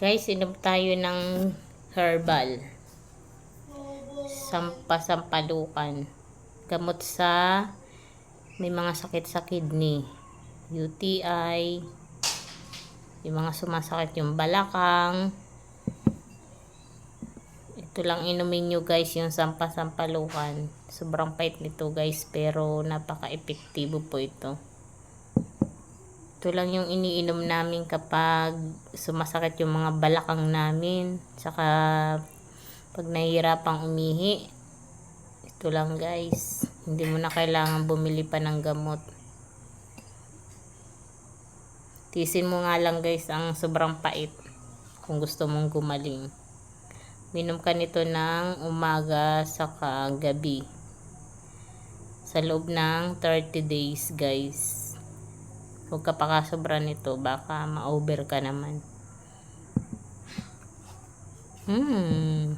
Guys, inom tayo ng herbal. Sampasampalukan. Gamot sa may mga sakit sa kidney. UTI. Yung mga sumasakit yung balakang. Ito lang inumin nyo guys yung sampasampalukan. Sobrang pait nito guys pero napaka-epektibo po ito. Ito lang yung iniinom namin kapag sumasakit yung mga balakang namin. Tsaka pag nahihirapang umihi. Ito lang guys. Hindi mo na kailangan bumili pa ng gamot. Tisin mo nga lang guys ang sobrang pait kung gusto mong gumaling. Minom ka nito ng umaga saka gabi. Sa loob ng 30 days guys. Huwag ka pakasobra nito, baka ma-over ka naman. Hmm.